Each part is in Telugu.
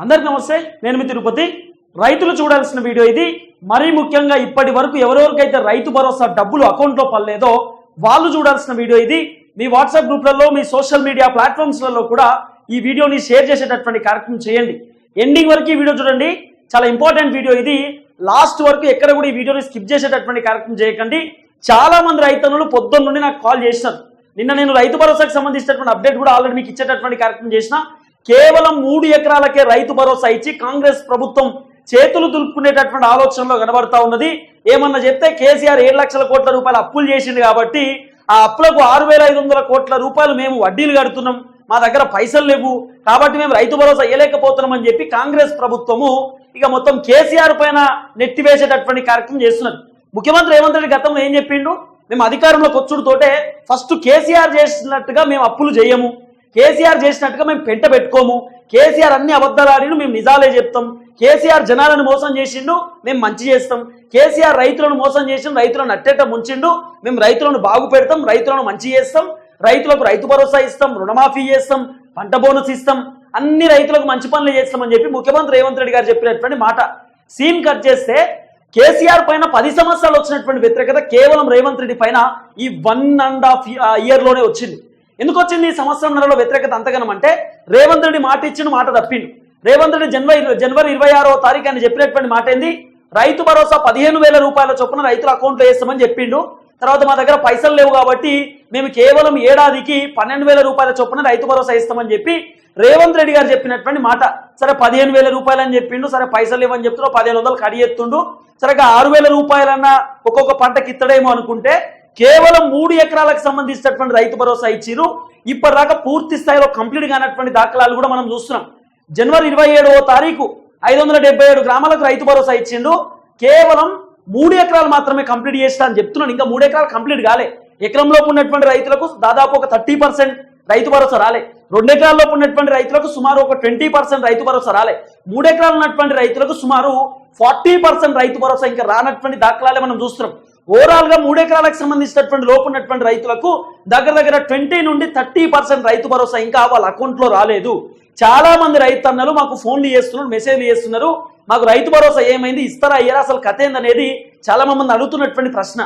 అందరికి నమస్తే నేను మీ తిరుపతి. రైతులు చూడాల్సిన వీడియో ఇది. మరీ ముఖ్యంగా ఇప్పటి వరకు ఎవరెవరికైతే రైతు భరోసా డబ్బులు అకౌంట్లో పడలేదో వాళ్ళు చూడాల్సిన వీడియో ఇది. మీ వాట్సాప్ గ్రూప్లలో మీ సోషల్ మీడియా ప్లాట్ఫామ్స్లలో కూడా ఈ వీడియోని షేర్ చేసేటటువంటి కార్యక్రమం చేయండి. ఎండింగ్ వరకు ఈ వీడియో చూడండి. చాలా ఇంపార్టెంట్ వీడియో ఇది. లాస్ట్ వరకు ఎక్కడ కూడా ఈ వీడియోని స్కిప్ చేసేటటువంటి కార్యక్రమం చేయకండి. చాలా మంది రైతన్నులు పొద్దున్న నుండి నాకు కాల్ చేసినారు. నిన్న నేను రైతు భరోసాకు సంబంధించినటువంటి అప్డేట్ కూడా ఆల్రెడీ మీకు ఇచ్చేటటువంటి కార్యక్రమం చేసిన కేవలం మూడు ఎకరాలకే రైతు భరోసా ఇచ్చి కాంగ్రెస్ ప్రభుత్వం చేతులు దులుపుకునేటటువంటి ఆలోచనలో కనబడతా ఉన్నది. ఏమన్నా చెప్తే కేసీఆర్ ఏడు లక్షల కోట్ల రూపాయలు అప్పులు చేసింది కాబట్టి ఆ అప్పులకు ఆరు వేల ఐదు వందల కోట్ల రూపాయలు మేము వడ్డీలు కడుతున్నాం. మా దగ్గర పైసలు లేవు. కాబట్టి మేము రైతు భరోసా ఇవ్వలేకపోతున్నాం అని చెప్పి కాంగ్రెస్ ప్రభుత్వము ఇక మొత్తం కేసీఆర్ పైన నెట్టివేసేటటువంటి కార్యక్రమం చేస్తున్నది. ముఖ్యమంత్రి రేవంత్ రెడ్డి గతంలో ఏం చెప్పిండు? మేము అధికారంలోకి వచ్చుడుతోటే ఫస్ట్ కేసీఆర్ చేసినట్టుగా మేము అప్పులు చేయము. కేసీఆర్ చేసినట్టుగా మేము పెంట పెట్టుకోము. కేసీఆర్ అన్ని అబద్ధాలు మేము నిజాలే చెప్తాం. కేసీఆర్ జనాలను మోసం చేసిండు మేము మంచి చేస్తాం. కేసీఆర్ రైతులను మోసం చేసిండు రైతులను అట్టేట ముంచిండు మేము రైతులను బాగు పెడతాం రైతులను మంచి చేస్తాం. రైతులకు రైతు భరోసా ఇస్తాం రుణమాఫీ చేస్తాం పంట బోనస్ ఇస్తాం. అన్ని రైతులకు మంచి పనులు చేస్తామని చెప్పి ముఖ్యమంత్రి రేవంత్ రెడ్డి గారు చెప్పినటువంటి మాట. సీన్ కట్ చేస్తే కేసీఆర్ పైన పది సంవత్సరాలు వచ్చినటువంటి వ్యతిరేకత కేవలం రేవంత్ రెడ్డి పైన ఈ వన్ అండ్ హాఫ్ ఇయర్లోనే వచ్చింది. ఎందుకు వచ్చింది ఈ నెలలో వ్యతిరేకత అంతగనం అంటే రేవంత్ రెడ్డి మాట ఇచ్చిన మాట తప్పిండు. రేవంత్ రెడ్డి జనవరి జనవరి ఇరవై ఆరో తారీఖు అని చెప్పినటువంటి మాట ఏంది? రైతు భరోసా పదిహేను వేల రూపాయల చొప్పున రైతుల అకౌంట్లో వేస్తామని చెప్పిండు. తర్వాత మా దగ్గర పైసలు లేవు కాబట్టి మేము కేవలం ఏడాదికి పన్నెండు వేల రూపాయల చొప్పున రైతు భరోసా ఇస్తామని చెప్పి రేవంత్ రెడ్డి గారు చెప్పినటువంటి మాట. సరే పదిహేను వేల రూపాయలు అని చెప్పిండు. సరే పైసలు ఇవ్వని చెప్తున్నా పదిహేను వందలు కడియెత్తుండు సరే ఆరు వేల రూపాయలన్నా ఒక్కొక్క పంటకి ఇత్తడేమో అనుకుంటే కేవలం మూడు ఎకరాలకు సంబంధించినటువంటి రైతు భరోసా ఇచ్చిరు ఇప్పటిదాకా పూర్తి స్థాయిలో కంప్లీట్ కానటువంటి దాఖలాలు కూడా మనం చూస్తున్నాం. జనవరి ఇరవై ఏడవ తారీఖు ఐదు వందల డెబ్బై ఏడు గ్రామాలకు రైతు భరోసా ఇచ్చిండు కేవలం మూడు ఎకరాలు మాత్రమే కంప్లీట్ చేస్తా అని చెప్తున్నాను. ఇంకా మూడు ఎకరాలు కంప్లీట్ కాలే. ఎకరంలోపు ఉన్నటువంటి రైతులకు దాదాపు ఒక థర్టీ పర్సెంట్ రైతు భరోసా రాలే. రెండు ఎకరాల్లోపు ఉన్నటువంటి రైతులకు సుమారు ఒక ట్వంటీ పర్సెంట్ రైతు భరోసా రాలే. మూడు ఎకరాలు ఉన్నటువంటి రైతులకు సుమారు ఫార్టీ పర్సెంట్ రైతు భరోసా ఇంకా రానటువంటి దాఖలాలే మనం చూస్తున్నాం. ఓవరాల్గా మూడు ఎకరాలకు సంబంధించినటువంటి లోపు ఉన్నటువంటి రైతులకు దగ్గర దగ్గర ట్వంటీ నుండి థర్టీ పర్సెంట్ రైతు భరోసా ఇంకా వాళ్ళ అకౌంట్లో రాలేదు. చాలా మంది రైతన్నలు మాకు ఫోన్లు చేస్తున్నారు మెసేజ్లు చేస్తున్నారు. మాకు రైతు భరోసా ఏమైంది ఇస్తారా అయ్యారా అసలు కథ ఏందనేది చాలా మంది అడుగుతున్నటువంటి ప్రశ్న.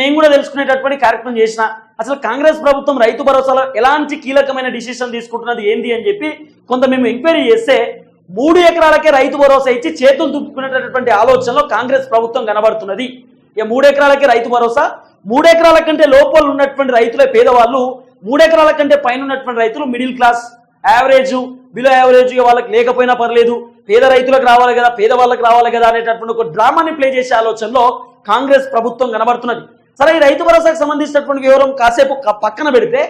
నేను కూడా తెలుసుకునేటటువంటి కార్యక్రమం చేసిన అసలు కాంగ్రెస్ ప్రభుత్వం రైతు భరోసాలో ఎలాంటి కీలకమైన డిసిషన్ తీసుకుంటున్నది ఏంది అని చెప్పి కొంత మేము ఎంక్వైరీ చేస్తే మూడు ఎకరాలకే రైతు భరోసా ఇచ్చి చేతులు దుప్పుకునేటటువంటి ఆలోచనలో కాంగ్రెస్ ప్రభుత్వం కనబడుతున్నది. ఇక మూడు రైతు భరోసా. మూడెకరాల కంటే లోపల ఉన్నటువంటి రైతులే పేదవాళ్ళు. మూడెకరాల కంటే పైన ఉన్నటువంటి రైతులు middle class. Average below average వాళ్ళకి లేకపోయినా పర్లేదు. పేద రైతులకు రావాలి కదా పేదవాళ్ళకి రావాలి కదా అనేటటువంటి ఒక డ్రామాని ప్లే చేసే ఆలోచనలో కాంగ్రెస్ ప్రభుత్వం కనబడుతున్నది. సరే ఈ రైతు భరోసాకు సంబంధించినటువంటి వివరం కాసేపు పక్కన పెడితే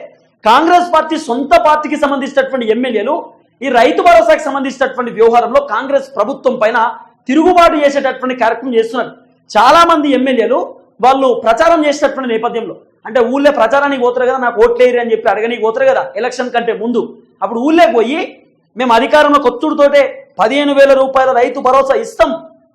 కాంగ్రెస్ పార్టీ సొంత పార్టీకి సంబంధించినటువంటి ఎమ్మెల్యేలు ఈ రైతు భరోసాకు సంబంధించినటువంటి వ్యవహారంలో కాంగ్రెస్ ప్రభుత్వం పైన తిరుగుబాటు చేసేటటువంటి కార్యక్రమం చేస్తున్నారు. చాలామంది ఎమ్మెల్యేలు వాళ్ళు ప్రచారం చేసేటటువంటి నేపథ్యంలో అంటే ఊళ్ళో ప్రచారానికి పోతారు కదా నాకు ఓట్లేరు అని చెప్పి అడగనీకి పోతారు కదా ఎలక్షన్ కంటే ముందు. అప్పుడు ఊళ్ళే పోయి మేము అధికారంలో కొత్తుడితోటే పదిహేను వేల రూపాయల రైతు భరోసా ఇస్తాం.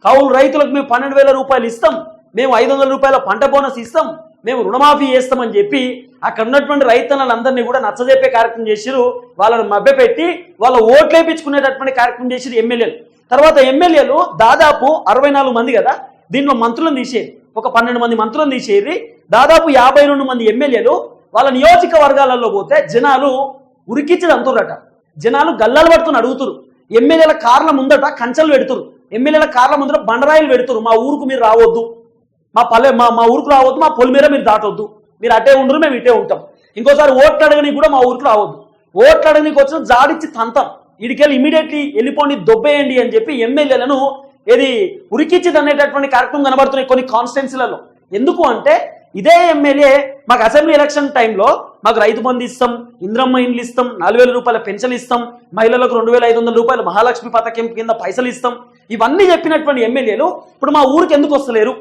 కౌలు రైతులకు మేము పన్నెండు వేల రూపాయలు ఇస్తాం. మేము ఐదు వందల రూపాయల పంట బోనస్ ఇస్తాం. మేము రుణమాఫీ చేస్తామని చెప్పి అక్కడ ఉన్నటువంటి రైతన్నలందరినీ కూడా నచ్చజెప్పే కార్యక్రమం చేసిరు వాళ్ళని మభ్యపెట్టి వాళ్ళ ఓట్లు వేయించుకునేటటువంటి కార్యక్రమం చేసిరు ఎమ్మెల్యేలు. తర్వాత ఎమ్మెల్యేలు దాదాపు అరవై నాలుగు మంది కదా దీనిలో మంత్రులను తీసేది. ఒక పన్నెండు మంది మంత్రులను తీసేది. దాదాపు యాభై రెండు మంది ఎమ్మెల్యేలు వాళ్ళ నియోజకవర్గాలలో పోతే జనాలు ఉరికిచ్చి అంటుర్రట. జనాలు గల్లలు పట్టుకుని అడుగుతురు. ఎమ్మెల్యేల కార్ల ముందట కంచెలు పెడుతురు. ఎమ్మెల్యేల కార్ల ముందర బండరాయిలు పెడుతురు. మా ఊరుకు మీరు రావద్దు. మా పల్లె మా మా ఊరికి రావద్దు. మా పొలి మీద మీరు దాటొద్దు. మీరు అటే ఉండరు మేము ఇటే ఉంటాం. ఇంకోసారి ఓట్లు అడగని కూడా మా ఊరికి రావద్దు. ఓట్లు అడగనికి వచ్చిన జాడిచ్చి తంతం. ఇడికెళ్ళి ఇమీడియట్లీ వెళ్ళిపోండి దొబ్బేయండి అని చెప్పి ఎమ్మెల్యేలను ఏది ఉరికిచ్చిది అనేటటువంటి కార్యక్రమం కనబడుతున్నాయి కొన్ని కాన్స్టిట్యున్సీలలో ఎందుకు అంటే ఇదే ఎమ్మెల్యే మాకు అసెంబ్లీ ఎలక్షన్ టైంలో మాకు రైతు బంధు ఇస్తాం ఇంద్రమ్మ ఇండ్లు ఇస్తాం నాలుగు వేల రూపాయల పెన్షన్ ఇస్తాం మహిళలకు రెండు వేల ఐదు వందల రూపాయలు మహాలక్ష్మి పథకం కింద పైసలు ఇస్తాం. ఇవన్నీ చెప్పినటువంటి ఎమ్మెల్యేలు ఇప్పుడు మా ఊరికి ఎందుకు వస్తలేరు?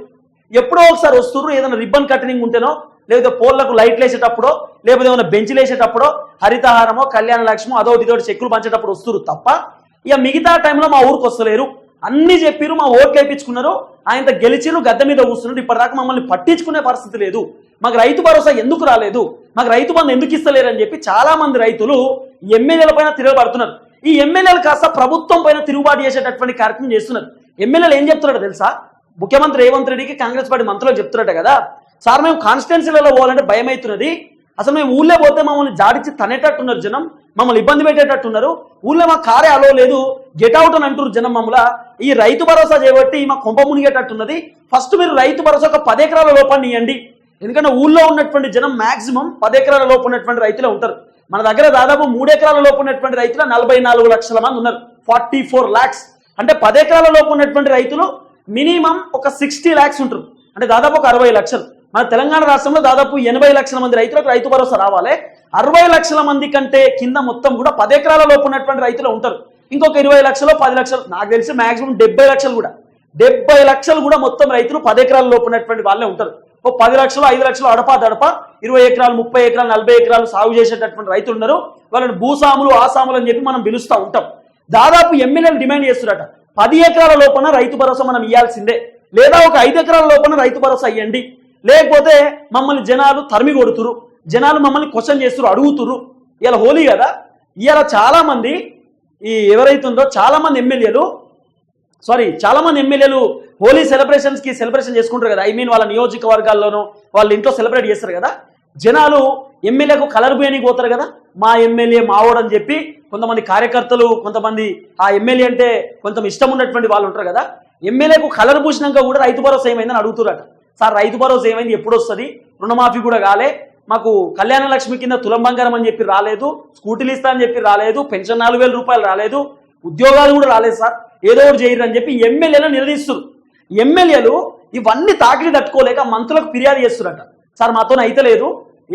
ఎప్పుడో ఒకసారి వస్తున్నారు ఏదైనా రిబ్బన్ కటింగ్ ఉంటేనో లేకపోతే పోల్లకు లైట్లు వేసేటప్పుడో లేకపోతే ఏమైనా బెంచ్లు వేసేటప్పుడో హరితహారమో కళ్యాణ లక్ష్మో అదో ఇదో చెక్కులు పంచేటప్పుడు వస్తున్నారు తప్ప ఇక మిగతా టైంలో మా ఊరికి వస్తలేరు. అన్ని చెప్పిరు మా ఓట్లు వేయించుకున్నారు ఆయన గెలిచిరు గద్దె మీద కూర్చున్నారు ఇప్పటిదాకా మమ్మల్ని పట్టించుకునే పరిస్థితి లేదు. మాకు రైతు భరోసా ఎందుకు రాలేదు? మాకు రైతు బంధు ఎందుకు ఇస్తలేరు అని చెప్పి చాలా మంది రైతులు ఎమ్మెల్యేల పైన తిరగబడుతున్నారు. ఈ ఎమ్మెల్యేలు కాస్త ప్రభుత్వం పైన తిరుగుబాటు చేసేటటువంటి కార్యక్రమం చేస్తున్నారు. ఎమ్మెల్యేలు ఏం చెప్తున్నాడు తెలుసా? ముఖ్యమంత్రి రేవంత్ రెడ్డికి కాంగ్రెస్ పార్టీ మంత్రులు చెప్తున్నట్ట కదా. సార్ మేము కాన్స్టిట్యున్సీలలో పోవాలంటే భయం అవుతున్నది అసలు మేము ఊళ్ళో పోతే మమ్మల్ని జాడిచ్చి తనేటట్టున్నారు జనం మమ్మల్ని ఇబ్బంది పెట్టేటట్టున్నారు. ఊళ్ళో మా కారే అలో లేదు. గెట్ అవుట్ అని అంటున్నారు జనం మమ్మల ఈ రైతు భరోసా చేయబట్టి మా కొంప మునిగేటట్టున్నది. ఫస్ట్ మీరు రైతు భరోసా ఒక పది ఎకరాల లోపాన్ని ఇవ్వండి ఎందుకంటే ఊళ్ళో ఉన్నటువంటి జనం మాక్సిమం పది ఎకరాల లోపు ఉన్నటువంటి రైతులే ఉంటారు. మన దగ్గర దాదాపు మూడు ఎకరాల లోపు ఉన్నటువంటి రైతులు నలభై నాలుగు లక్షల మంది ఉన్నారు. ఫార్టీ ఫోర్ ల్యాక్స్ అంటే పది ఎకరాల లోపు ఉన్నటువంటి రైతులు మినిమం ఒక సిక్స్టీ ల్యాక్స్ ఉంటారు. అంటే దాదాపు ఒక అరవై లక్షలు. మన తెలంగాణ రాష్ట్రంలో దాదాపు ఎనభై లక్షల మంది రైతులకు రైతు భరోసా రావాలి. అరవై లక్షల మంది కంటే కింద మొత్తం కూడా పది ఎకరాల లోపు ఉన్నటువంటి రైతులు ఉంటారు. ఇంకొక ఇరవై లక్షలు పది లక్షలు నాకు తెలిసి మాక్సిమం డెబ్బై లక్షలు కూడా. డెబ్బై లక్షలు కూడా మొత్తం రైతులు పది ఎకరాల లోపు ఉన్నటువంటి వాళ్ళే ఉంటారు. ఓ పది లక్షలు ఐదు లక్షలు అడపా దడప ఇరవై ఎకరాలు ముప్పై ఎకరాలు నలభై ఎకరాలు సాగు చేసేటటువంటి రైతులు ఉన్నారు. వాళ్ళని భూసాములు ఆసాములు అని చెప్పి మనం పిలుస్తూ ఉంటాం. దాదాపు ఎమ్మెల్యేలు డిమాండ్ చేస్తున్నారట. పది ఎకరాల లోపల రైతు భరోసా మనం ఇవ్వాల్సిందే లేదా ఒక ఐదు ఎకరాల లోపల రైతు భరోసా ఇవ్వండి లేకపోతే మమ్మల్ని జనాలు తరిమి కొడుతురు జనాలు మమ్మల్ని క్వశ్చన్ చేస్తురు అడుగుతురు. ఇలా హోలీ కదా. ఇలా చాలామంది ఈ ఎవరైతుందో చాలామంది ఎమ్మెల్యేలు సారీ చాలామంది ఎమ్మెల్యేలు హోలీ సెలబ్రేషన్స్కి సెలబ్రేషన్ చేసుకుంటారు కదా. ఐ మీన్ వాళ్ళ నియోజకవర్గాల్లోనూ వాళ్ళ ఇంట్లో సెలబ్రేట్ చేస్తారు కదా. జనాలు ఎమ్మెల్యేకు కలర్ బేనికి పోతారు కదా. మా ఎమ్మెల్యే మావోడని చెప్పి కొంతమంది కార్యకర్తలు కొంతమంది ఆ ఎమ్మెల్యే అంటే కొంత ఇష్టం ఉన్నటువంటి వాళ్ళు ఉంటారు కదా. ఎమ్మెల్యేకు కలర్ పూసినాక కూడా రైతు భరోసా ఏమైందని అడుగుతురట. సార్ రైతు భరోసా ఏమైంది? ఎప్పుడు వస్తుంది? రుణమాఫీ కూడా కాలే. మాకు కళ్యాణ లక్ష్మి కింద తులం బంగారం అని చెప్పి రాలేదు. స్కూటీలు ఇస్తా అని చెప్పి రాలేదు. పెన్షన్ నాలుగు వేల రూపాయలు రాలేదు. ఉద్యోగాలు కూడా రాలేదు సార్. ఏదో ఒకటి చేయరు అని చెప్పి ఎమ్మెల్యేలు నిలదీస్తారు ఎమ్మెల్యేలు ఇవన్నీ తాకిడి తట్టుకోలేక మంత్రులకు ఫిర్యాదు చేస్తున్నట సార్ మాతో అయితే లేదు.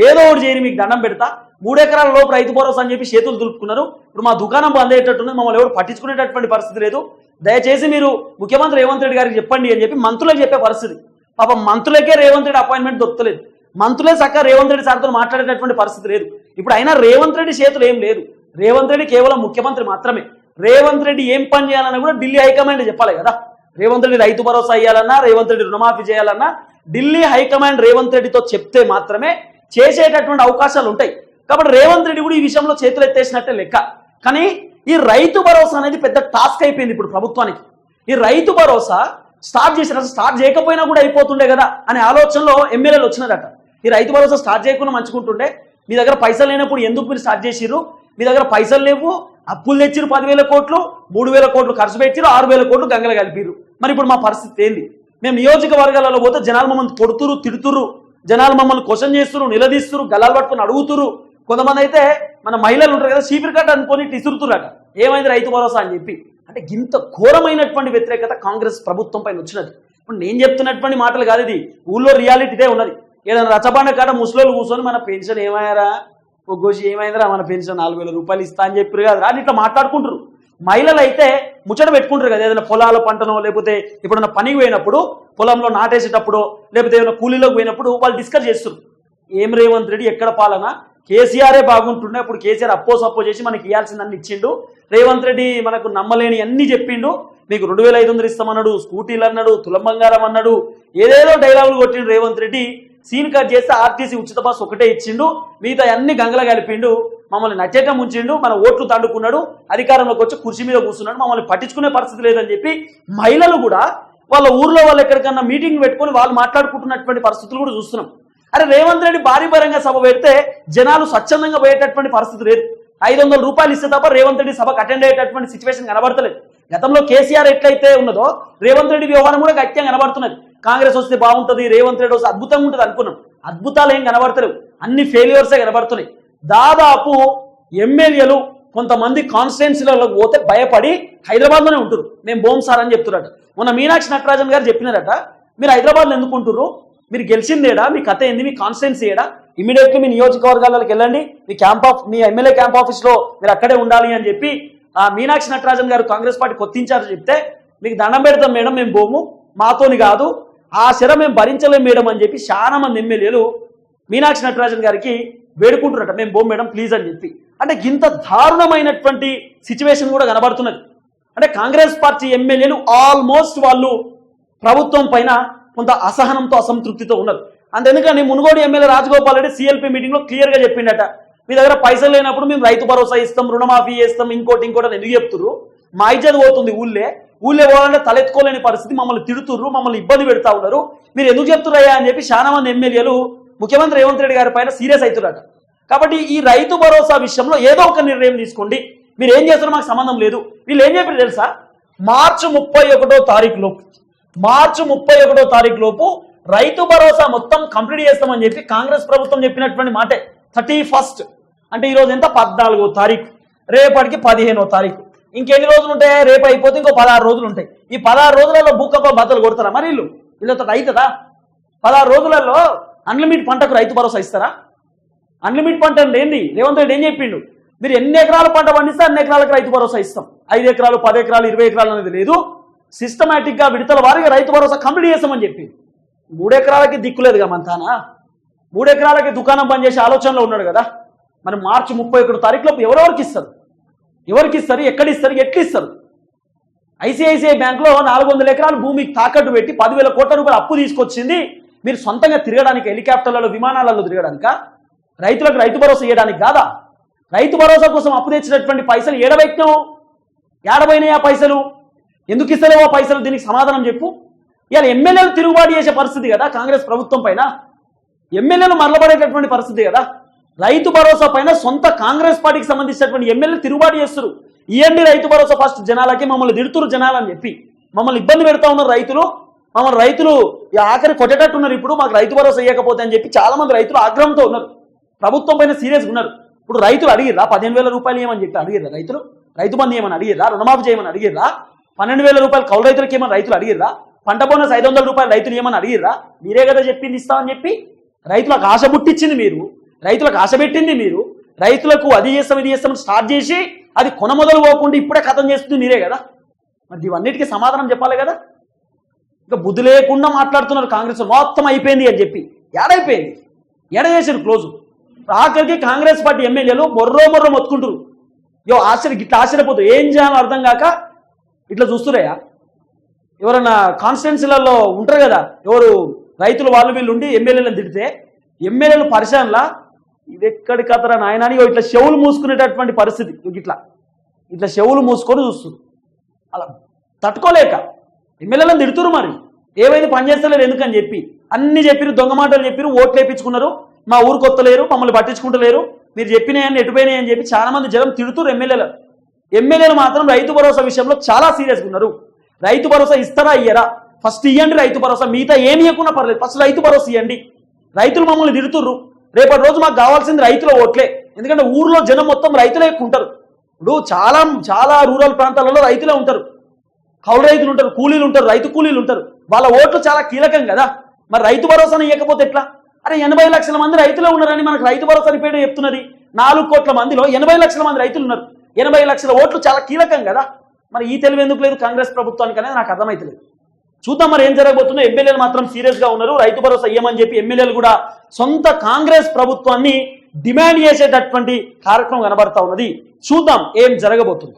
ఏదో ఒకటి చేయని మీకు దండం పెడతా. మూడు ఎకరాల లోపు రైతు భరోసా అని చెప్పి చేతులు దులుపుకున్నారు. ఇప్పుడు మా దుకాణం బంద్ అయ్యేటట్టున్నది మమ్మల్ని ఎవరు పట్టించుకునేటటువంటి పరిస్థితి లేదు. దయచేసి మీరు ముఖ్యమంత్రి రేవంత్ రెడ్డి గారికి చెప్పండి అని చెప్పి మంత్రులకు చెప్పే పరిస్థితి. పాపం మంత్రులకే రేవంత్ రెడ్డి అపాయింట్మెంట్ దొరకలేదు మంత్రులే చక్కగా రేవంత్ రెడ్డి సార్తో మాట్లాడేటటువంటి పరిస్థితి లేదు. ఇప్పుడు అయినా రేవంత్ రెడ్డి చేతులు ఏం లేదు. రేవంత్ రెడ్డి కేవలం ముఖ్యమంత్రి మాత్రమే. రేవంత్ రెడ్డి ఏం పని చేయాలన్నా కూడా ఢిల్లీ హైకమాండ్ చెప్పాలి కదా. రేవంత్ రెడ్డి రైతు భరోసా అయ్యాలన్నా రేవంత్ రెడ్డి రుణమాఫీ చేయాలన్నా ఢిల్లీ హైకమాండ్ రేవంత్ రెడ్డితో చెప్తే మాత్రమే చేసేటటువంటి అవకాశాలు ఉంటాయి. కాబట్టి రేవంత్ రెడ్డి కూడా ఈ విషయంలో చేతులు ఎత్తేసినట్టే లెక్క. కానీ ఈ రైతు భరోసా అనేది పెద్ద టాస్క్ అయిపోయింది ఇప్పుడు ప్రభుత్వానికి. ఈ రైతు భరోసా స్టార్ట్ చేసిన స్టార్ట్ చేయకపోయినా కూడా అయిపోతుండే కదా అనే ఆలోచనలో ఎమ్మెల్యేలు వచ్చినారట. ఈ రైతు భరోసా స్టార్ట్ చేయకుండా మంచుకుంటుండే మీ దగ్గర పైసలు లేనప్పుడు ఎందుకు మీరు స్టార్ట్ చేసిర్రు? మీ దగ్గర పైసలు లేవు అప్పులు తెచ్చిరు పదివేల కోట్లు మూడు వేల కోట్లు ఖర్చు పెట్టిరు ఆరు వేల కోట్లు గంగలు కలిపిరు మరి ఇప్పుడు మా పరిస్థితి ఏంది? మేము నియోజకవర్గాలలో పోతే జనాలు మమ్మల్ని కొడుతురు తిడుతురు జనాలు మమ్మల్ని క్వశ్చన్ చేస్తురు నిలదీస్తురు గల్లాలు పట్టుకొని అడుగుతురు కొంతమంది అయితే మన మహిళలు ఉంటారు కదా చీపిరి కట్ట అనుకొని ఇసురుతురట ఏమైంది రైతు భరోసా అని చెప్పి? అంటే ఇంత ఘోరమైనటువంటి వ్యతిరేకత కాంగ్రెస్ ప్రభుత్వం పైన వచ్చినది. ఇప్పుడు నేను చెప్తున్నటువంటి మాటలు కాదు ఇది. ఊళ్ళో రియాలిటీ ఇదే ఉన్నది. ఏదైనా రచబండ కాడ ముసలోళ్ళు కూర్చొని మన పెన్షన్ ఏమయ్యారా ఒగ్గోసి ఏమైందిరా మన పెన్షన్? నాలుగు వేల రూపాయలు ఇస్తా అని చెప్పారు కదా అని ఇట్లా మాట్లాడుకుంటారు మహిళలు అయితే ముచ్చట పెట్టుకుంటారు కదా. ఏదైనా పొలాల పంటనో లేకపోతే ఎప్పుడైనా పనికి పోయినప్పుడు పొలంలో నాటేసేటప్పుడు లేకపోతే ఏమైనా కూలీలోకి పోయినప్పుడు వాళ్ళు డిస్కస్ చేస్తారు ఏం రేవంత్ రెడ్డి ఎక్కడ పాలన? కేసీఆరే బాగుంటుండే అప్పుడు కేసీఆర్ అప్పో సప్పో చేసి మనకి ఇవ్వాల్సిందన్ని ఇచ్చిండు. రేవంత్ రెడ్డి మనకు నమ్మలేని అన్ని చెప్పిండు. మీకు రెండు వేల ఐదు వందలు ఇస్తామన్నాడు స్కూటీలు అన్నాడు తులం బంగారం అన్నాడు ఏదేదో డైలాగులు కొట్టిండు రేవంత్ రెడ్డి. సీన్ కట్ చేస్తే ఆర్టీసీ ఉచిత బస్ ఒకటే ఇచ్చిండు. మిగతా అన్ని గంగల కలిపిండు. మమ్మల్ని నచ్చేట ముంచిండు మన ఓట్లు తండుకున్నాడు అధికారంలోకి వచ్చి కుర్చీ మీద కూర్చున్నాడు మమ్మల్ని పట్టించుకునే పరిస్థితి లేదని చెప్పి మహిళలు కూడా వాళ్ళ ఊర్లో వాళ్ళు ఎక్కడికన్నా మీటింగ్ పెట్టుకొని వాళ్ళు మాట్లాడుకుంటున్నటువంటి పరిస్థితులు కూడా చూస్తున్నాం. అరే రేవంత్ రెడ్డి భారీ భారంగా సభ పెడితే జనాలు స్వచ్ఛందంగా పోయేటటువంటి పరిస్థితి లేదు. ఐదు వందల రూపాయలు ఇస్తే తప్ప రేవంత్ రెడ్డి సభకు అటెండ్ అయ్యేటటువంటి సిచ్యువేషన్ కనబడతలేదు. గతంలో కేసీఆర్ ఎట్లయితే ఉన్నదో రేవంత్ రెడ్డి వ్యవహారం కూడా గట్టిగా కనబడుతున్నది. కాంగ్రెస్ వస్తే బాగుంటుంది రేవంత్ రెడ్డి వస్తే అద్భుతంగా ఉంటుంది అనుకున్నాం. అద్భుతాలు ఏం కనబడతలేవు. అన్ని ఫెయిల్యూర్సే కనబడుతున్నాయి. దాదాపు ఎమ్మెల్యేలు కొంతమంది కాన్స్టిట్యున్సీలలోకి పోతే భయపడి హైదరాబాద్లోనే ఉంటారు మేము బోమ్ సార్ అని చెప్తున్నారట మొన్న మీనాక్షి నటరాజన్ గారు చెప్పినారట. మీరు హైదరాబాద్లో ఎందుకుంటున్నారు మీరు గెలిచిందేడా? మీ కథ ఏంది? మీ కాన్స్టిట్యున్సీ ఏడా? ఇమీడియట్లీ మీ నియోజకవర్గాలకు వెళ్ళండి. మీ క్యాంప్ ఆఫ్ మీ ఎమ్మెల్యే క్యాంప్ ఆఫీస్లో మీరు అక్కడే ఉండాలి అని చెప్పి ఆ మీనాక్షి నటరాజన్ గారు కాంగ్రెస్ పార్టీ కొత్తించారు చెప్తే మీకు దండం పెడతాం మేడం మేము బోము మాతోని కాదు. ఆ శర మేము భరించలేం మేడం అని చెప్పి చాలా మంది ఎమ్మెల్యేలు మీనాక్షి నటరాజన్ గారికి వేడుకుంటున్నట మేము బోమ్ మేడం ప్లీజ్ అని చెప్పి. అంటే ఇంత దారుణమైనటువంటి సిచ్యువేషన్ కూడా కనబడుతున్నది. అంటే కాంగ్రెస్ పార్టీ ఎమ్మెల్యేలు ఆల్మోస్ట్ వాళ్ళు ప్రభుత్వం పైన కొంత అసహనంతో అసంతృప్తితో ఉన్నారు అందుకని మునుగోడు ఎమ్మెల్యే రాజగోపాల్ రెడ్డి సిఎల్పి మీటింగ్లో క్లియర్గా చెప్పిండట. మీ దగ్గర పైసలు లేనప్పుడు మేము రైతు భరోసా ఇస్తాం రుణమాఫీ చేస్తాం ఇంకోటి ఇంకోటి అని ఎందుకు చెప్తుర్రు? మా ఇజ్జత్ పోతుంది ఊళ్ళే. ఊళ్ళే పోవాలంటే తలెత్తుకోలేని పరిస్థితి మమ్మల్ని తిడుతుర్రు మమ్మల్ని ఇబ్బంది పెడతా ఉన్నారు. మీరు ఎందుకు చెప్తున్నారయ్యా అని చెప్పి చాలా మంది ఎమ్మెల్యేలు ముఖ్యమంత్రి రేవంత్ రెడ్డి గారి పైన సీరియస్ అవుతున్నారట కాబట్టి ఈ రైతు భరోసా విషయంలో ఏదో ఒక నిర్ణయం తీసుకోండి. మీరు ఏం చేస్తారో మాకు సంబంధం లేదు. వీళ్ళు ఏం చెప్పారు తెలుసా? మార్చి ముప్పై ఒకటో తారీఖులో మార్చి ముప్పై ఒకటో తారీఖు లోపు రైతు భరోసా మొత్తం కంప్లీట్ చేస్తామని చెప్పి కాంగ్రెస్ ప్రభుత్వం చెప్పినటువంటి మాటే. Thirty first. అంటే ఈరోజు ఎంత? పద్నాలుగో తారీఖు. రేపటికి పదిహేనో తారీఖు. ఇంకెన్ని రోజులు ఉంటాయి? రేపు అయిపోతే ఇంకో పదహారు రోజులు ఉంటాయి. ఈ పదహారు రోజులలో భూకంప బద్దలు కొడతారా? మరి వీళ్ళు? వీళ్ళతో అవుతుందా? పదహారు రోజులలో అన్లిమిట్ పంటకు రైతు భరోసా ఇస్తారా? అన్లిమిట్ పంట అంటే ఏంది? రేవంత్ రెడ్డి ఏం చెప్పిండు? మీరు ఎన్ని ఎకరాల పంట పండిస్తే అన్ని ఎకరాలకు రైతు భరోసా ఇస్తాం. ఐదు ఎకరాలు పది ఎకరాలు ఇరవై ఎకరాలు అనేది లేదు. సిస్టమేటిక్గా విడతల వారిగా రైతు భరోసా కంప్లీట్ చేస్తామని చెప్పి. మూడెకరాలకి దిక్కులేదుగా మంతానా? మూడెకరాలకి దుకాణం పనిచేసే చేసే ఆలోచనలో ఉన్నాడు కదా? మరి మార్చి ముప్పై ఒకటి తారీఖులోపు ఎవరెవరికి ఇస్తారు? ఎవరికి ఇస్తారు? ఎక్కడ ఇస్తారు? ఎట్లు ఇస్తారు? ఐసిఐసిఐ బ్యాంకులో నాలుగు వందల ఎకరాలు భూమికి తాకట్టు పెట్టి పదివేల కోట్ల రూపాయలు అప్పు తీసుకొచ్చింది. మీరు సొంతంగా తిరగడానికి హెలికాప్టర్లలో విమానాలలో తిరగడానిక? రైతులకు రైతు భరోసా ఇవ్వడానికి కాదా? రైతు భరోసా కోసం అప్పు తెచ్చినటువంటి పైసలు ఏడవైక్యం ఏడబోయినాయి ఆ పైసలు? ఎందుకు ఇస్తలేవు ఆ పైసలు? దీనికి సమాధానం చెప్పు. ఇవాళ ఎమ్మెల్యేలు తిరుగుబాటు చేసే పరిస్థితి కదా కాంగ్రెస్ ప్రభుత్వం పైన. ఎమ్మెల్యేలు మరలబడేటటువంటి పరిస్థితి కదా. రైతు భరోసా పైన సొంత కాంగ్రెస్ పార్టీకి సంబంధించినటువంటి ఎమ్మెల్యేలు తిరుగుబాటు చేస్తారు ఇవన్నీ రైతు భరోసా ఫస్ట్ జనాలకి మమ్మల్ని తిడుతురు జనాలని చెప్పి. మమ్మల్ని ఇబ్బంది పెడతా ఉన్నారు రైతులు. మమ్మల్ని రైతులు ఆఖరి కొట్టేటట్టున్నారు ఇప్పుడు. మాకు రైతు భరోసా ఇవ్వకపోతే అని చెప్పి చాలా మంది రైతులు ఆగ్రహంతో ఉన్నారు. ప్రభుత్వం పైన సీరియస్గా ఉన్నారు. ఇప్పుడు రైతులు అడిగిర్రా పదిహేను వేల రూపాయలు ఏమని చెప్పి అడిగిర్రా రైతులు? రైతు బంధు ఏమని అడిగిర్రా? రుణమాఫీ చేయమని అడిగిర్రా? పన్నెండు వేల రూపాయలు కౌలు రైతులకి ఏమని రైతులు అడిగిర్రా? పంట బోనస్ ఐదు వందల రూపాయలు రైతులు ఏమని అడిగిర్రా? మీరే కదా చెప్పింది ఇస్తామని చెప్పి రైతులకు ఆశ పుట్టించింది మీరు. రైతులకు ఆశ పెట్టింది మీరు. రైతులకు అది చేస్తాం ఇది చేస్తామని స్టార్ట్ చేసి అది కొనమొదలు పోకుండా ఇప్పుడే కథం చేస్తుంది మీరే కదా. మరి ఇవన్నిటికీ సమాధానం చెప్పాలి కదా. ఇక బుద్ధి లేకుండా మాట్లాడుతున్నారు కాంగ్రెస్ మొత్తం అయిపోయింది అని చెప్పి. ఏడైపోయింది. ఎడ చేశారు క్లోజు? ఆఖరికి కాంగ్రెస్ పార్టీ ఎమ్మెల్యేలు మొర్రో మొర్రో మొత్తుకుంటారు యో ఆశ్చర్య గిట్లా ఆశ్చర్యపోతూ. ఏం చేయాలో అర్థం కాక ఇట్లా చూస్తురయ్యా ఎవరైనా కాన్స్టిట్యున్సీలలో ఉంటారు కదా ఎవరు రైతులు వాళ్ళు వీళ్ళు ఉండి ఎమ్మెల్యేలను తిడితే ఎమ్మెల్యేలు పరిశాన్లా ఇది ఎక్కడి కథరా నాయన అని ఇట్లా చెవులు మూసుకునేటటువంటి పరిస్థితి. ఇట్లా ఇట్లా చెవులు మూసుకొని చూస్తుంది అలా తట్టుకోలేక ఎమ్మెల్యేలను తిడుతురు మరి. ఏమైంది? పని చేస్తలేరు ఎందుకని చెప్పి. అన్ని చెప్పిరు దొంగ మాటలు చెప్పిరు ఓట్లు వేయించుకున్నారు మా ఊరు కొత్తలేరు మమ్మల్ని పట్టించుకుంటలేరు. మీరు చెప్పినాయని ఎటుపోయినాయని అని చెప్పి చాలా మంది జనం తిడుతురు ఎమ్మెల్యేలు ఎమ్మెల్యేలు మాత్రం రైతు భరోసా విషయంలో చాలా సీరియస్గా ఉన్నారు. రైతు భరోసా ఇస్తారా ఇయ్యరా? ఫస్ట్ ఇవ్వండి రైతు భరోసా మిగతా ఏమి ఇవ్వకుండా పర్లేదు. ఫస్ట్ రైతు భరోసా ఇవ్వండి రైతులు మమ్మల్ని తిడుతుర్రు. రేపటి రోజు మాకు కావాల్సింది రైతుల ఓట్లే. ఎందుకంటే ఊర్లో జనం మొత్తం రైతులే ఉంటారు ఇప్పుడు చాలా చాలా రూరల్ ప్రాంతాలలో రైతులే ఉంటారు. కౌలు రైతులు ఉంటారు కూలీలు ఉంటారు రైతు కూలీలు ఉంటారు. వాళ్ళ ఓట్లు చాలా కీలకం కదా. మరి రైతు భరోసాను ఇవ్వకపోతే ఎట్లా? అరే ఎనభై లక్షల మంది రైతులే ఉన్నారని మనకు రైతు భరోసా రిపేట చెప్తున్నది. నాలుగు కోట్ల మందిలో ఎనభై లక్షల మంది రైతులు ఉన్నారు. ఎనభై లక్షల ఓట్లు చాలా కీలకం కదా. మరి ఈ తెలివి ఎందుకు లేదు కాంగ్రెస్ ప్రభుత్వానికి అనేది నాకు అర్థమైతలేదు. చూద్దాం మరి ఏం జరగబోతుందో. ఎమ్మెల్యేలు మాత్రం సీరియస్గా ఉన్నారు. రైతు భరోసా ఇవ్వమని చెప్పి ఎమ్మెల్యేలు కూడా సొంత కాంగ్రెస్ ప్రభుత్వాన్ని డిమాండ్ చేసేటటువంటి కార్యక్రమం కనబడతా ఉన్నది. చూద్దాం ఏం జరగబోతుందో.